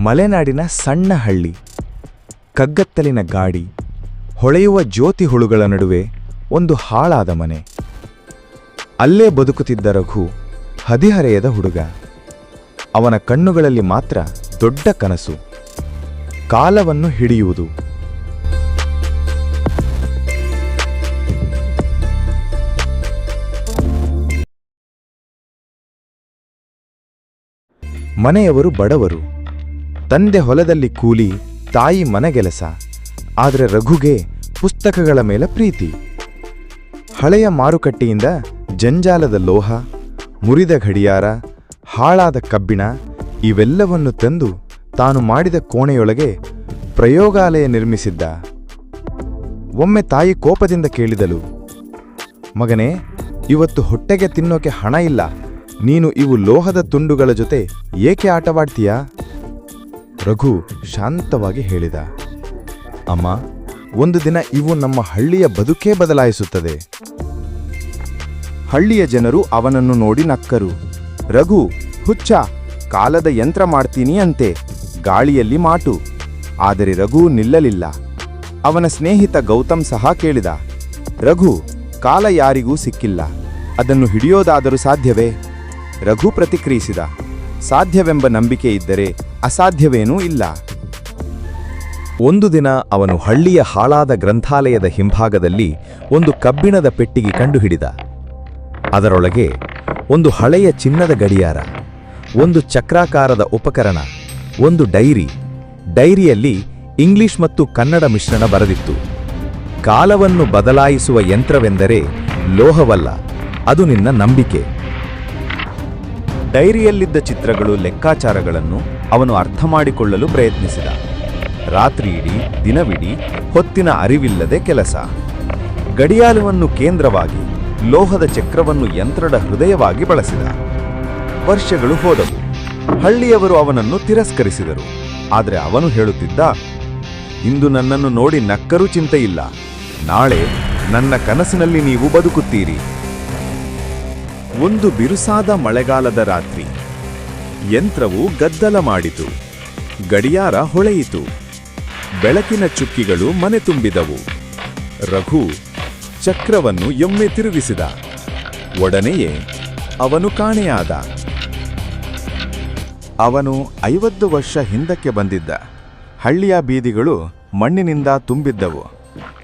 ಮಲೆನಾಡಿನ ಸಣ್ಣ ಹಳ್ಳಿ, ಕಗ್ಗತ್ತಲಿನ ಗಾಡಿ, ಹೊಳೆಯುವ ಜ್ಯೋತಿ ಹುಳುಗಳ ನಡುವೆ ಒಂದು ಹಾಳಾದ ಮನೆ. ಅಲ್ಲೇ ಬದುಕುತ್ತಿದ್ದ ರಘು ಹದಿಹರೆಯದ ಹುಡುಗ. ಅವನ ಕಣ್ಣುಗಳಲ್ಲಿ ಮಾತ್ರ ದೊಡ್ಡ ಕನಸು, ಕಾಲವನ್ನು ಹಿಡಿಯುವುದು. ಮನೆಯವರು ಬಡವರು. ತಂದೆ ಹೊಲದಲ್ಲಿ ಕೂಲಿ, ತಾಯಿ ಮನೆಗೆಲಸ ಆದರೆ ರಘುಗೆ ಪುಸ್ತಕಗಳ ಮೇಲೆ ಪ್ರೀತಿ. ಹಳೆಯ ಮಾರುಕಟ್ಟೆಯಿಂದ ಜಂಜಾಲದ ಲೋಹ, ಮುರಿದ ಗಡಿಯಾರ, ಹಾಳಾದ ಕಬ್ಬಿಣ ಇವೆಲ್ಲವನ್ನು ತಂದು ತಾನು ಮಾಡಿದ ಕೋಣೆಯೊಳಗೆ ಪ್ರಯೋಗಾಲಯ ನಿರ್ಮಿಸಿದ್ದ. ಒಮ್ಮೆ ತಾಯಿ ಕೋಪದಿಂದ ಕೇಳಿದಳು, ಮಗನೇ, ಇವತ್ತು ಹೊಟ್ಟೆಗೆ ತಿನ್ನೋಕೆ ಹಣ ಇಲ್ಲ. ನೀನು ಇವು ಲೋಹದ ತುಂಡುಗಳ ಜೊತೆ ಏಕೆ ಆಟವಾಡ್ತೀಯಾ? ರಘು ಶಾಂತವಾಗಿ ಹೇಳಿದ, ಅಮ್ಮ, ಒಂದು ದಿನ ಇವು ನಮ್ಮ ಹಳ್ಳಿಯ ಬದುಕೇ ಬದಲಾಯಿಸುತ್ತದೆ. ಹಳ್ಳಿಯ ಜನರು ಅವನನ್ನು ನೋಡಿ ನಕ್ಕರು. ರಘು, ಹುಚ್ಚ, ಕಾಲದ ಯಂತ್ರ ಮಾಡ್ತೀನಿ ಅಂತೆ, ಗಾಳಿಯಲ್ಲಿ ಮಾಟು. ಆದರೆ ರಘು ನಿಲ್ಲಲಿಲ್ಲ. ಅವನ ಸ್ನೇಹಿತ ಗೌತಮ್ ಸಹ ಕೇಳಿದ, ರಘು, ಕಾಲ ಯಾರಿಗೂ ಸಿಕ್ಕಿಲ್ಲ. ಅದನ್ನು ಹಿಡಿಯೋದಾದರೂ ಸಾಧ್ಯವೇ? ರಘು ಪ್ರತಿಕ್ರಿಯಿಸಿದ ಸಾಧ್ಯವೆಂಬ ನಂಬಿಕೆ ಇದ್ದರೆ ಅಸಾಧ್ಯವೇನೂ ಇಲ್ಲ. ಒಂದು ದಿನ ಅವನು ಹಳ್ಳಿಯ ಹಾಳಾದ ಗ್ರಂಥಾಲಯದ ಹಿಂಭಾಗದಲ್ಲಿ ಒಂದು ಕಬ್ಬಿಣದ ಪೆಟ್ಟಿಗೆ ಕಂಡುಹಿಡಿದ. ಅದರೊಳಗೆ ಒಂದು ಹಳೆಯ ಚಿನ್ನದ ಗಡಿಯಾರ, ಒಂದು ಚಕ್ರಾಕಾರದ ಉಪಕರಣ, ಒಂದು ಡೈರಿ. ಡೈರಿಯಲ್ಲಿ ಇಂಗ್ಲಿಷ್ ಮತ್ತು ಕನ್ನಡ ಮಿಶ್ರಣ ಬರೆದಿತ್ತು. ಕಾಲವನ್ನು ಬದಲಾಯಿಸುವ ಯಂತ್ರವೆಂದರೆ ಲೋಹವಲ್ಲ, ಅದು ನಿನ್ನ ನಂಬಿಕೆ. ಡೈರಿಯಲ್ಲಿದ್ದ ಚಿತ್ರಗಳು ಲೆಕ್ಕಾಚಾರಗಳನ್ನು ಅವನು ಅರ್ಥ ಮಾಡಿಕೊಳ್ಳಲು ಪ್ರಯತ್ನಿಸಿದ. ರಾತ್ರಿಯಿಡೀ, ದಿನವಿಡೀ ಹೊತ್ತಿನ ಅರಿವಿಲ್ಲದೆ ಕೆಲಸ. ಗಡಿಯಾಲವನ್ನು ಕೇಂದ್ರವಾಗಿ, ಲೋಹದ ಚಕ್ರವನ್ನು ಯಂತ್ರದ ಹೃದಯವಾಗಿ ಬಳಸಿದ. ವರ್ಷಗಳು ಹೋದವು. ಹಳ್ಳಿಯವರು ಅವನನ್ನು ತಿರಸ್ಕರಿಸಿದರು. ಆದರೆ ಅವನು ಹೇಳುತ್ತಿದ್ದ, ಇಂದು ನನ್ನನ್ನು ನೋಡಿ ನಕ್ಕರೂ ಚಿಂತೆಯಿಲ್ಲ. ನಾಳೆ ನನ್ನ ಕನಸಿನಲ್ಲಿ ನೀವು ಬದುಕುತ್ತೀರಿ. ಒಂದು ಬಿರುಸಾದ ಮಳೆಗಾಲದ ರಾತ್ರಿ. ಯಂತ್ರವು ಗದ್ದಲ ಮಾಡಿತು. ಗಡಿಯಾರ ಹೊಳೆಯಿತು. ಬೆಳಕಿನ ಚುಕ್ಕಿಗಳು ಮನೆ ತುಂಬಿದವು. ರಘು ಚಕ್ರವನ್ನು ಎಮ್ಮೆ ತಿರುಗಿಸಿದ. ಒಡನೆಯೇ ಅವನು ಕಾಣೆಯಾದ. ಅವನು ಐವತ್ತು ವರ್ಷ ಹಿಂದಕ್ಕೆ ಬಂದಿದ್ದ. ಹಳ್ಳಿಯ ಬೀದಿಗಳು ಮಣ್ಣಿನಿಂದ ತುಂಬಿದ್ದವು.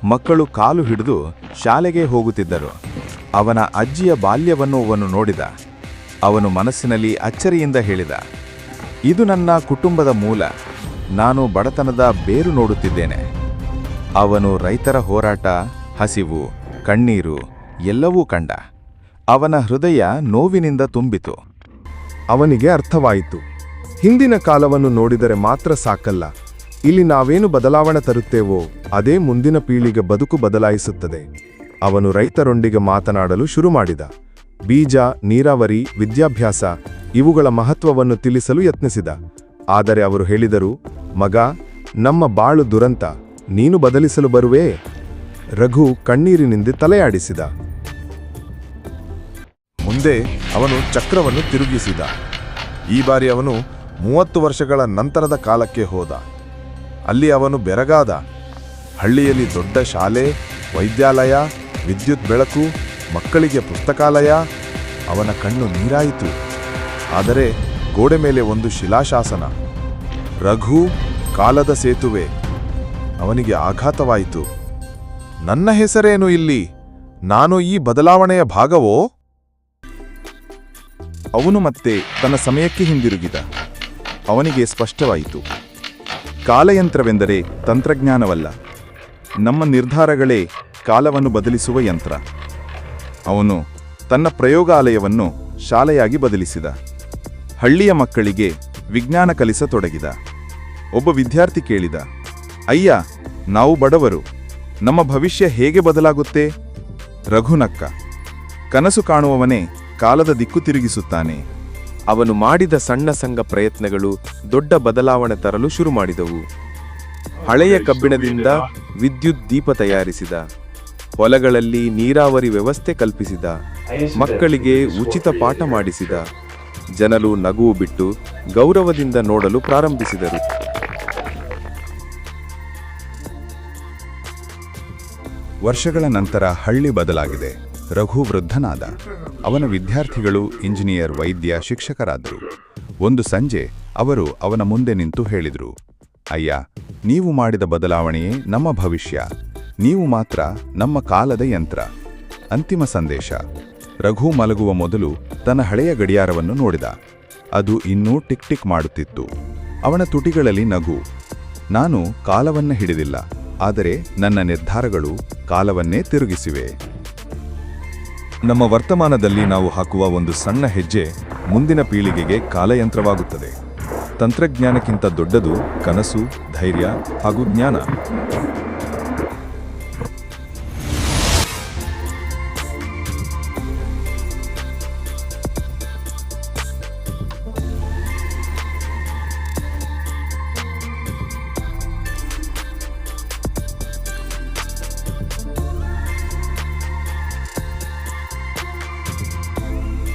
ಮಕ್ಕಳು ಕಾಲು ಹಿಡಿದು ಶಾಲೆಗೆ ಹೋಗುತ್ತಿದ್ದರು. ಅವನ ಅಜ್ಜಿಯ ಬಾಲ್ಯವನ್ನು ಅವನು ನೋಡಿದ. ಅವನು ಮನಸ್ಸಿನಲ್ಲಿ ಅಚ್ಚರಿಯಿಂದ ಹೇಳಿದ, ಇದು ನನ್ನ ಕುಟುಂಬದ ಮೂಲ. ನಾನು ಬಡತನದ ಬೇರು ನೋಡುತ್ತಿದ್ದೇನೆ. ಅವನು ರೈತರ ಹೋರಾಟ, ಹಸಿವು, ಕಣ್ಣೀರು ಎಲ್ಲವೂ ಕಂಡ. ಅವನ ಹೃದಯ ನೋವಿನಿಂದ ತುಂಬಿತು. ಅವನಿಗೆ ಅರ್ಥವಾಯಿತು. ಹಿಂದಿನ ಕಾಲವನ್ನು ನೋಡಿದರೆ ಮಾತ್ರ ಸಾಕಲ್ಲ. ಇಲ್ಲಿ ನಾವೇನು ಬದಲಾವಣೆ ತರುತ್ತೇವೋ, ಅದೇ ಮುಂದಿನ ಪೀಳಿಗೆ ಬದುಕು ಬದಲಾಯಿಸುತ್ತದೆ. ಅವನು ರೈತರೊಂದಿಗೆ ಮಾತನಾಡಲು ಶುರು ಮಾಡಿದ ಬೀಜ, ನೀರಾವರಿ, ವಿದ್ಯಾಭ್ಯಾಸ ಇವುಗಳ ಮಹತ್ವವನ್ನು ತಿಳಿಸಲು ಯತ್ನಿಸಿದ. ಆದರೆ ಅವರು ಹೇಳಿದರು, ಮಗ, ನಮ್ಮ ಬಾಳು ದುರಂತ, ನೀನು ಬದಲಿಸಲು ಬರುವೆ? ರಘು ಕಣ್ಣೀರಿನಿಂದ ತಲೆಯಾಡಿಸಿದ. ಮುಂದೆ ಅವನು ಚಕ್ರವನ್ನು ತಿರುಗಿಸಿದ. ಈ ಬಾರಿ ಅವನು ಮೂವತ್ತು ವರ್ಷಗಳ ನಂತರದ ಕಾಲಕ್ಕೆ ಹೋದ. ಅಲ್ಲಿ ಅವನು ಬೆರಗಾದ. ಹಳ್ಳಿಯಲ್ಲಿ ದೊಡ್ಡ ಶಾಲೆ, ವೈದ್ಯಾಲಯ ವಿದ್ಯುತ್ ಬೆಳಕು, ಮಕ್ಕಳಿಗೆ ಪುಸ್ತಕಾಲಯ, ಅವನ ಕಣ್ಣು ನೀರಾಯಿತು. ಆದರೆ ಗೋಡೆ ಮೇಲೆ ಒಂದು ಶಿಲಾಶಾಸನ. ರಘು ಕಾಲದ ಸೇತುವೆ. ಅವನಿಗೆ ಆಘಾತವಾಯಿತು. ನನ್ನ ಹೆಸರೇನು ಇಲ್ಲಿ? ನಾನು ಈ ಬದಲಾವಣೆಯ ಭಾಗವೋ? ಅವನು ಮತ್ತೆ ತನ್ನ ಸಮಯಕ್ಕೆ ಹಿಂದಿರುಗಿದ. ಅವನಿಗೆ ಸ್ಪಷ್ಟವಾಯಿತು. ಕಾಲಯಂತ್ರವೆಂದರೆ ತಂತ್ರಜ್ಞಾನವಲ್ಲ. ನಮ್ಮ ನಿರ್ಧಾರಗಳೇ ಕಾಲವನ್ನು ಬದಲಿಸುವ ಯಂತ್ರ. ಅವನು ತನ್ನ ಪ್ರಯೋಗಾಲಯವನ್ನು ಶಾಲೆಯಾಗಿ ಬದಲಿಸಿದ. ಹಳ್ಳಿಯ ಮಕ್ಕಳಿಗೆ ವಿಜ್ಞಾನ ಕಲಿಸತೊಡಗಿದ ಒಬ್ಬ ವಿದ್ಯಾರ್ಥಿ ಕೇಳಿದ, ಅಯ್ಯ, ನಾವು ಬಡವರು. ನಮ್ಮ ಭವಿಷ್ಯ ಹೇಗೆ ಬದಲಾಗುತ್ತೆ? ರಘುನಕ್ಕ, ಕನಸು ಕಾಣುವವನೇ ಕಾಲದ ದಿಕ್ಕು ತಿರುಗಿಸುತ್ತಾನೆ. ಅವನು ಮಾಡಿದ ಸಣ್ಣ ಸಂಘ ಪ್ರಯತ್ನಗಳು ದೊಡ್ಡ ಬದಲಾವಣೆ ತರಲು ಶುರು ಮಾಡಿದವು. ಹಳೆಯ ಕಬ್ಬಿಣದಿಂದ ವಿದ್ಯುತ್ ದೀಪ ತಯಾರಿಸಿದ. ಹೊಲಗಳಲ್ಲಿ ನೀರಾವರಿ ವ್ಯವಸ್ಥೆ ಕಲ್ಪಿಸಿದ. ಮಕ್ಕಳಿಗೆ ಉಚಿತ ಪಾಠ ಮಾಡಿಸಿದ. ಜನರು ನಗುವು ಬಿಟ್ಟು ಗೌರವದಿಂದ ನೋಡಲು ಪ್ರಾರಂಭಿಸಿದರು. ವರ್ಷಗಳ ನಂತರ ಹಳ್ಳಿ ಬದಲಾಗಿದೆ. ರಘು ವೃದ್ಧನಾದ. ಅವನ ವಿದ್ಯಾರ್ಥಿಗಳು ಇಂಜಿನಿಯರ್ ವೈದ್ಯ ಶಿಕ್ಷಕರಾದರು. ಒಂದು ಸಂಜೆ ಅವರು ಅವನ ಮುಂದೆ ನಿಂತು ಹೇಳಿದರು. ಅಯ್ಯ ನೀವು ಮಾಡಿದ ಬದಲಾವಣೆಯೇ ನಮ್ಮ ಭವಿಷ್ಯ. ನೀವು ಮಾತ್ರ ನಮ್ಮ ಕಾಲದ ಯಂತ್ರ. ಅಂತಿಮ ಸಂದೇಶ. ರಘು ಮಲಗುವ ಮೊದಲು ತನ್ನ ಹಳೆಯ ಗಡಿಯಾರವನ್ನು ನೋಡಿದ. ಅದು ಇನ್ನೂ ಟಿಕ್ ಟಿಕ್ ಮಾಡುತ್ತಿತ್ತು. ಅವನ ತುಟಿಗಳಲ್ಲಿ ನಗು. ನಾನು ಕಾಲವನ್ನ ಹಿಡಿದಿಲ್ಲ. ಆದರೆ ನನ್ನ ನಿರ್ಧಾರಗಳು ಕಾಲವನ್ನೇ ತಿರುಗಿಸಿವೆ. ನಮ್ಮ ವರ್ತಮಾನದಲ್ಲಿ ನಾವು ಹಾಕುವ ಒಂದು ಸಣ್ಣ ಹೆಜ್ಜೆ ಮುಂದಿನ ಪೀಳಿಗೆಗೆ ಕಾಲಯಂತ್ರವಾಗುತ್ತದೆ. ತಂತ್ರಜ್ಞಾನಕ್ಕಿಂತ ದೊಡ್ಡದು ಕನಸು, ಧೈರ್ಯ ಹಾಗೂ ಜ್ಞಾನ.